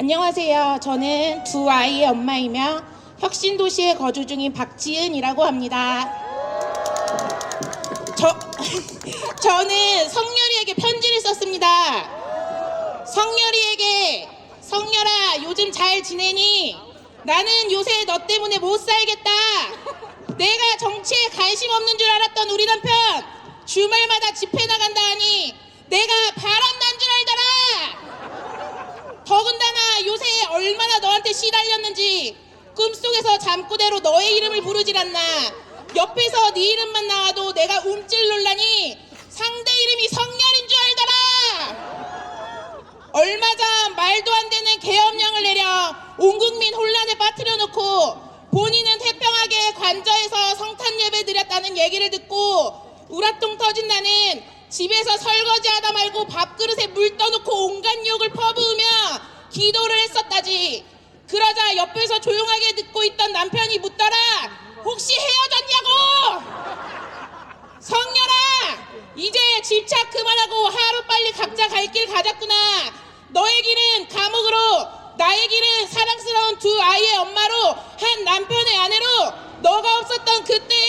안녕하세요. 저는 두 아이의 엄마이며 혁신도시에 거주 중인 박지은이라고 합니다. 저, 저는 성열이에게 편지를 썼습니다. 성열이에게 성열아 요즘 잘 지내니? 나는 요새 너 때문에 못 살겠다. 내가 정치에 관심 없는 줄 알았던 우리 남편 주말마다 집회 나간다 하니 내가 바람 난 줄 알더라. 더군다나 요새 얼마나 너한테 시달렸는지 꿈속에서 잠꼬대로 너의 이름을 부르질 않나. 옆에서 네 이름만 나와도 내가 움찔 놀라니 상대 이름이 성렬인 줄 알더라. 얼마 전 말도 안 되는 계엄령을 내려 온 국민 혼란에 빠뜨려 놓고 본인은 태평하게 관저에서 성탄 예배 드렸다는 얘기를 듣고 우라통 터진 나는 집에서 설거지 하다 말고 밥그릇에 물 떠놓고 온갖 욕을 퍼부으며 기도를 했었다지. 그러자 옆에서 조용하게 듣고 있던 남편이 묻더라. 혹시 헤어졌냐고? 성렬아, 이제 집착 그만하고 하루 빨리 각자 갈 길 가자꾸나. 너의 길은 감옥으로, 나의 길은 사랑스러운 두 아이의 엄마로, 한 남편의 아내로, 너가 없었던 그때의